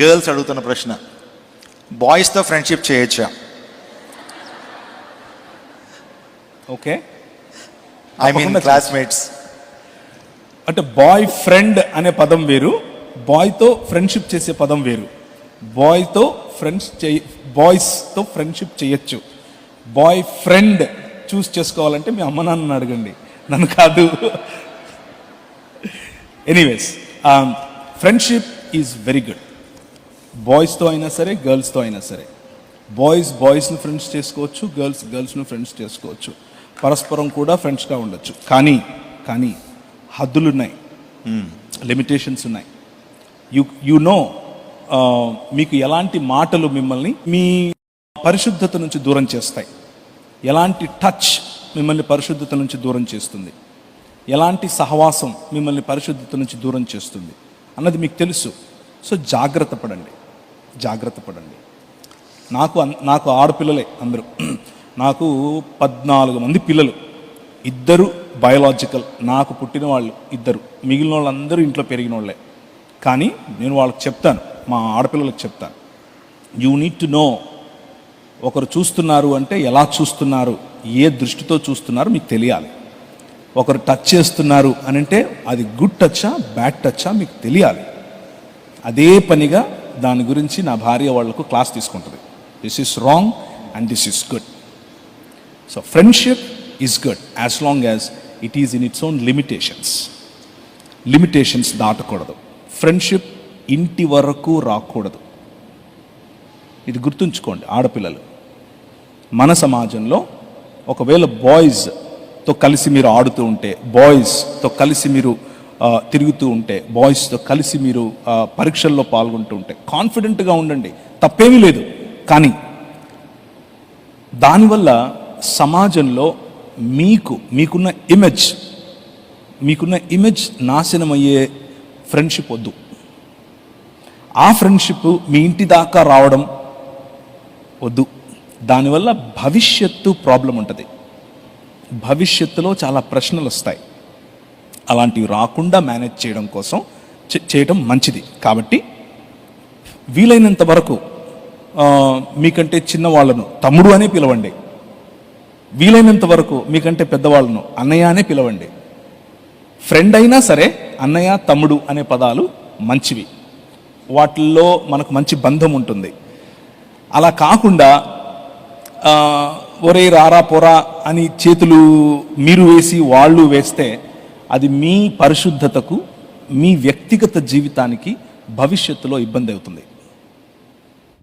Girls అడుగుతున్న ప్రశ్న. బాయ్స్తో ఫ్రెండ్షిప్ చేయొచ్చా? ఓకే. I mean classmates. అంటే బాయ్ ఫ్రెండ్ అనే పదం వేరు బాయ్తో ఫ్రెండ్షిప్ చేసే పదం వేరు. బాయ్తో ఫ్రెండ్స్ చేయ బాయ్స్తో ఫ్రెండ్షిప్ చేయొచ్చు. బాయ్ ఫ్రెండ్ చూస్ చేసుకోవాలంటే మీ అమ్మ నాన్నని అడగండి. నన్ను కాదు. Anyways friendship is very good. బాయ్స్తో అయినా సరే గర్ల్స్తో అయినా సరే. బాయ్స్ బాయ్స్ని ఫ్రెండ్స్ చేసుకోవచ్చు గర్ల్స్ గర్ల్స్ని ఫ్రెండ్స్ చేసుకోవచ్చు. పరస్పరం కూడా ఫ్రెండ్స్గా ఉండొచ్చు. కానీ కానీ హద్దులు ఉన్నాయి లిమిటేషన్స్ ఉన్నాయి. యు యు నో మీకు ఎలాంటి మాటలు మిమ్మల్ని మీ పరిశుద్ధత నుంచి దూరం చేస్తాయి. ఎలాంటి టచ్ మిమ్మల్ని పరిశుద్ధత నుంచి దూరం చేస్తుంది. ఎలాంటి సహవాసం మిమ్మల్ని పరిశుద్ధత నుంచి దూరం చేస్తుంది. అన్నది మీకు తెలుసు. సో జాగ్రత్త పడండి. జాగ్రత్త పడండి. నాకు అన్- నాకు ఆడపిల్లలే అందరూ. నాకు పద్నాలుగు మంది పిల్లలు. ఇద్దరు బయలాజికల్. నాకు పుట్టిన వాళ్ళు ఇద్దరు. మిగిలిన వాళ్ళందరూ ఇంట్లో పెరిగిన వాళ్ళే కానీ నేను వాళ్ళకి చెప్తాను. మా ఆడపిల్లలకు చెప్తాను. యూ నీడ్ టు నో ఒకరు చూస్తున్నారు అంటే ఎలా చూస్తున్నారు? ఏ దృష్టితో చూస్తున్నారు? మీకు తెలియాలి. ఒకరు టచ్ చేస్తున్నారు అని అంటే అది గుడ్ టచ్చా బ్యాడ్ టచ్చా మీకు తెలియాలి. అదే పనిగా దాని గురించి నా భార్య వాళ్ళకు క్లాస్ తీసుకుంటుంది. This is wrong and this is good so friendship is good as long as it is in its own limitations limitations దాటకూడదు. Friendship ఇంటి వరకు రాకూడదు. ఇది గుర్తుంచుకోండి ఆడపిల్లలు. మన సమాజంలో ఒకవేళ బాయ్స్తో కలిసి మీరు ఆడుతూ ఉంటే బాయ్స్తో కలిసి మీరు తిరుగుతూ ఉంటే బాయ్స్తో కలిసి మీరు పరీక్షల్లో పాల్గొంటూ ఉంటే కాన్ఫిడెంట్గా ఉండండి. తప్పేమీ లేదు. కానీ దానివల్ల సమాజంలో మీకు మీకున్న ఇమేజ్ మీకున్న ఇమేజ్ నాశనమయ్యే ఫ్రెండ్షిప్ వద్దు. ఆ ఫ్రెండ్షిప్ మీ ఇంటి దాకా రావడం వద్దు. దానివల్ల భవిష్యత్తు ప్రాబ్లం ఉంటుంది. భవిష్యత్తులో చాలా ప్రశ్నలు వస్తాయి. అలాంటివి రాకుండా మేనేజ్ చేయడం కోసం చే- చేయడం మంచిది. కాబట్టి వీలైనంత వరకు మీకంటే చిన్నవాళ్ళను తమ్ముడు అనే పిలవండి. వీలైనంత వరకు మీకంటే పెద్దవాళ్ళను అన్నయ్య అనే పిలవండి. ఫ్రెండ్ అయినా సరే అన్నయ్య తమ్ముడు అనే పదాలు మంచివి. వాటిల్లో మనకు మంచి బంధం ఉంటుంది. అలా కాకుండా ఒరే రారా పోరా అని చేతులు మీరు వేసి వాళ్ళు వేస్తే అది మీ పరిశుద్ధతకు మీ వ్యక్తిగత జీవితానికి భవిష్యత్తులో ఇబ్బంది అవుతుంది.